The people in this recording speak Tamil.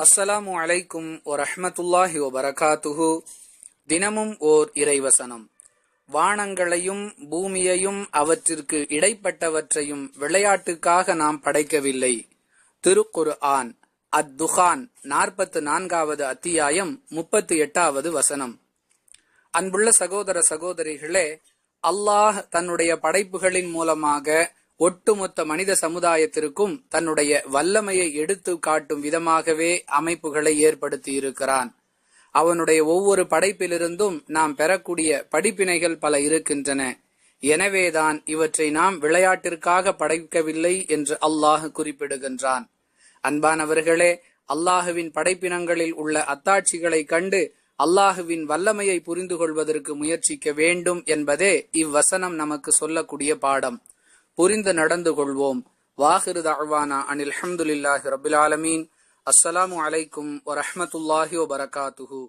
அஸ்ஸலாமு அலைக்கும் வரஹ்மத்துல்லாஹி வபரகாத்துஹு. தினமும் ஓர் இறைவசனம். வானங்களையும் பூமியையும் அவற்றிற்கு இடைப்பட்டவற்றையும் விளையாட்டுக்காக நாம் படைக்கவில்லை. திருக்குர் ஆன் அத் துஹான் நாற்பத்து நான்காவது அத்தியாயம் முப்பத்தி எட்டாவது வசனம். அன்புள்ள சகோதர சகோதரிகளே அல்லாஹ் தன்னுடைய படைப்புகளின் மூலமாக ஒட்டுமொத்த மனித சமுதாயத்திற்கும் தன்னுடைய வல்லமையை எடுத்து காட்டும் விதமாகவே அமைப்புகளை ஏற்படுத்தி இருக்கிறான் அவனுடைய ஒவ்வொரு படைப்பிலிருந்தும் நாம் பெறக்கூடிய படிப்பினைகள் பல இருக்கின்றன. எனவேதான் இவற்றை நாம் விளையாட்டிற்காக படைக்கவில்லை என்று அல்லாஹ் குறிப்பிடுகின்றான். அன்பானவர்களே அல்லாஹுவின் படைப்பினங்களில் உள்ள அத்தாட்சிகளை கண்டு அல்லாஹுவின் வல்லமையை புரிந்து கொள்வதற்கு முயற்சிக்க வேண்டும் என்பதே இவ்வசனம் நமக்கு சொல்லக்கூடிய பாடம். புரிந்து நடந்து கொள்வோம். வாஹிரு தஅவானா அனில் அஹமதுல்லாஹி ரபில் ஆலமீன். அஸ்ஸலாமு அலைக்கும் வரஹமத்துல்லாஹி வபரகாத்துஹு.